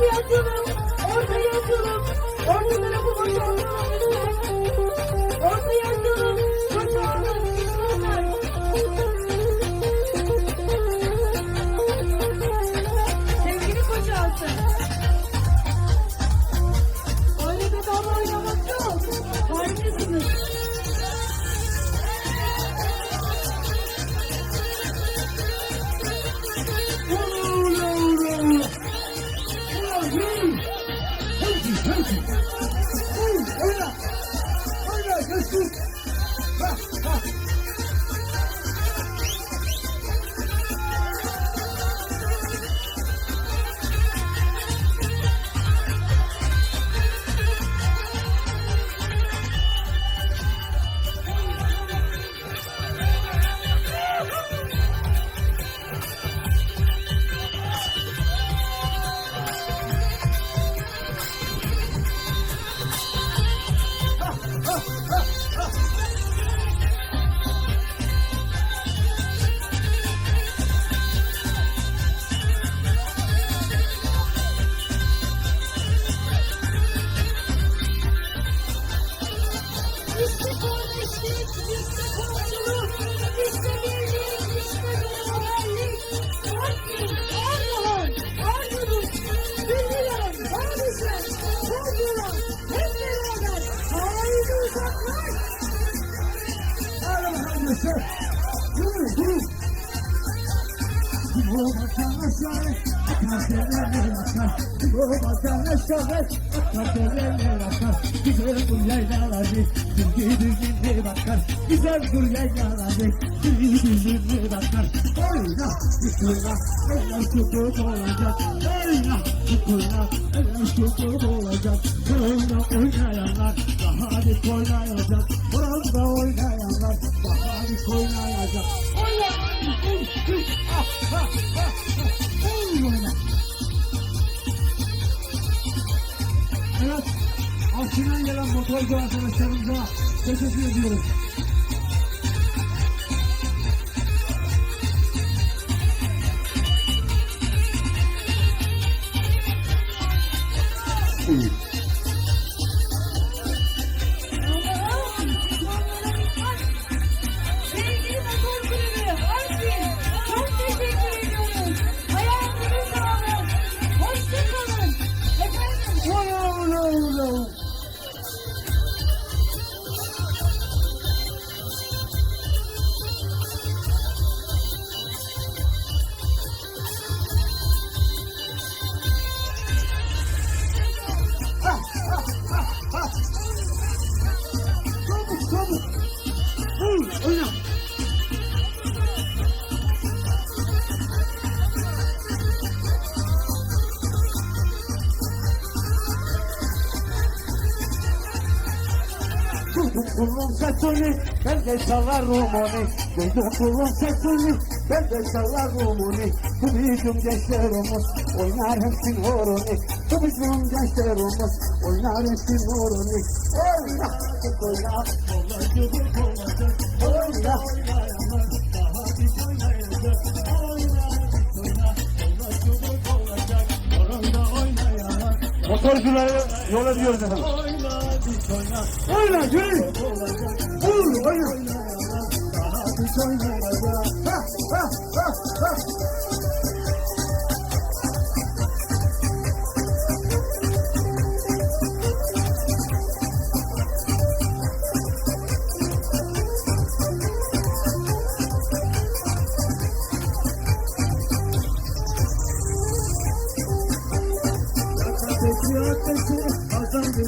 Orada yazılım, orada yazılım, orada tarafı boşaltalım. Güzel bu yaylaları, düzgün düzgün bakar. Güzel yaylaları, düzgün düzgün bakar. Oyna, yıkılma, eller tutup olacak. Oyna, yıkılma, eller tutup olacak. Oyna oynayanlar, daha bir oynayacak. Orada oynayanlar, daha bir oynayacak. Oyna, ah, ah, ah. Evet, Afşin'den gelen motorcu arkadaşlarımıza teşekkür ediyoruz. Duydum kulun sesini, ben de çalarım onu. Duydum kulun sesini, ben de çalarım onu. Bu bizim gençlerimiz, oynar hepsin horonu. Bu bizim gençlerimiz, oynar hepsin horonu. Oyna, tık oyna, olacak, olacak. Oyna, oynayanlar, daha bir oynayacak. Oyna, tık oyna, olacak, olacak. Oranda oynayanlar, Motorcuları yola diyoruz efendim. Oyna, yürü. Vur, oyna. Daha bir oynayacak. Ha, ha, ha, ha.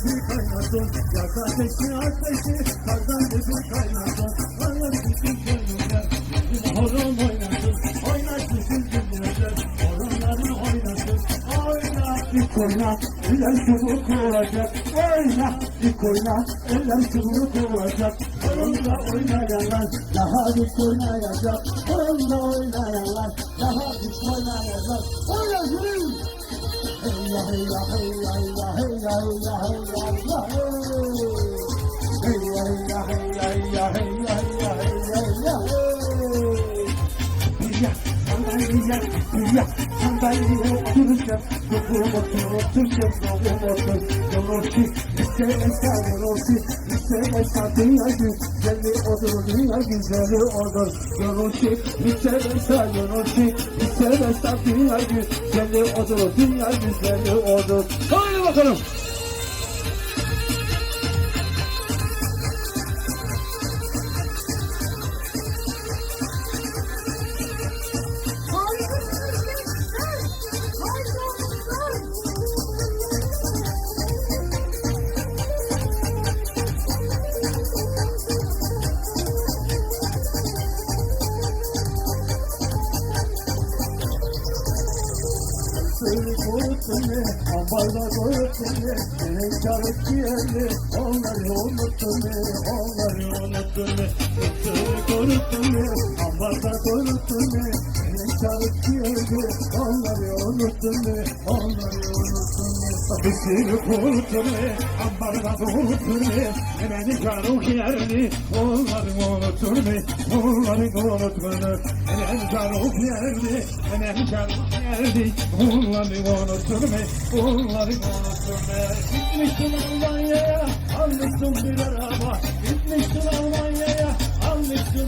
Gibi kaynasın Yak ateşi ateşi kazan gibi kaynasın Hayat bütün gönüller bizim horon oynasın Oynar bütün gönüller horonları oynasın Oyna ilk oyna eller çubuk olacak Oyna ilk oyna eller çubuk olacak Horonda oynayanlar daha ilk oynayacak Horonda oynayanlar daha ilk oynayacak Oyna yürü Hey ya hey ya hey ya hey ya Dünya güzeli odur Dünya güzeli Korktum ne, ambarda ne, senin çarık ciğerli, onları unuttum ne, onları. Seni korktum ne, ambarda ne, senin çarık ciğerli, onları unuttum ne, onları unuttum ne. Biz seni korktum ne, ambarda korktum ne, senin çarık ciğerli, onları unuttum ne, onları unuttum ne. Senin çarık ciğerli, senin çarık ciğerli, onları unuttum ne, onları unuttum ne. Gitmişsin Almanya'ya, almışsın bir araba, gitmişsin Almanya'ya,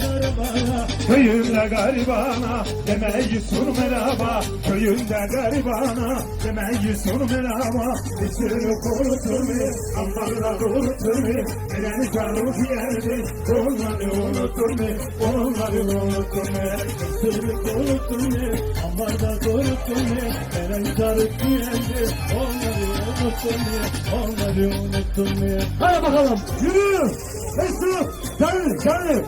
arabaya. Köyümde garibana, demeyi sur merhaba, köyümde garibana, demeyi sur merhaba. İçini kurutur mu, ambarda kurutur mu, beni canım yerdi, onları unutur mu, onları unutur mu. İçini kurutur mu, ambarda kurutur mu, beni canım yerdi, onları unutur mu, onları unutur mu. Hadi bakalım, yürü, Mesut, gel, gel.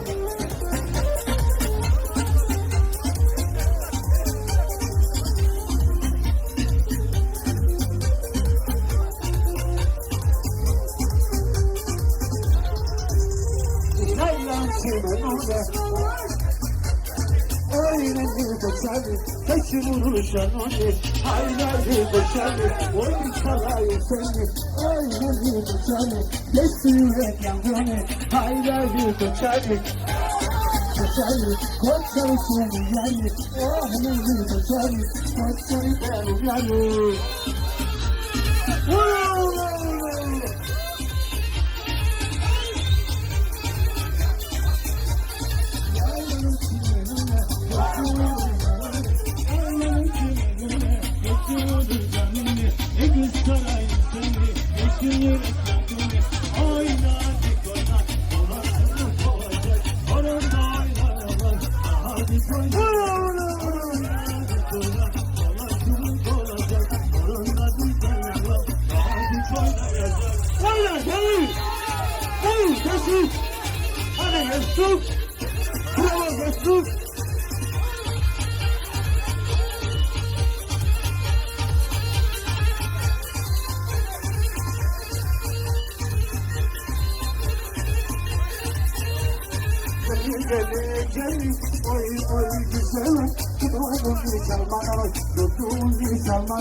Bir koçarı Kaşı vurursan onu bir koçarı Oyun salayı seni bir koçarı Geçti yürek bir koçarı Koçarı Koçarı seni yani Oh bir koçarı Koçarı benim yani Wow!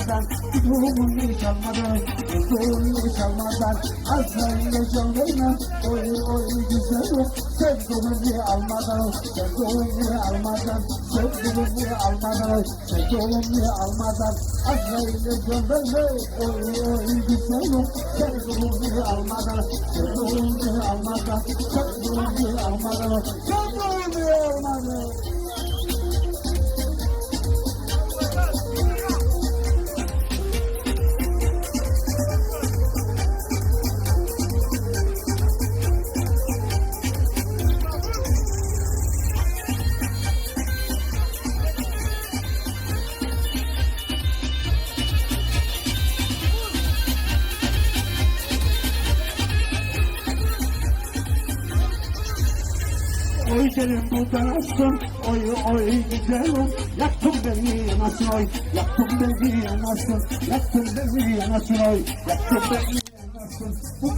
Çalmadan bir çalmadan, bir çalmadan. Azrail'e vermem, oy oy güzelim Sevduğumu almadan, sevduğumu almadan Sevduğumu almadan, sevduğumu almadan. Azrail'e vermem, oy oy güzelim Sevduğumu almadan, sevduğumu almadan Sevduğumu almadan, sevduğumu almadan Gelin buradan açtım, oy oy güzelim Yaktın beni yanasın oy, yaktın beni yanasın Yaktın beni yanasın oy, yaktın beni Bu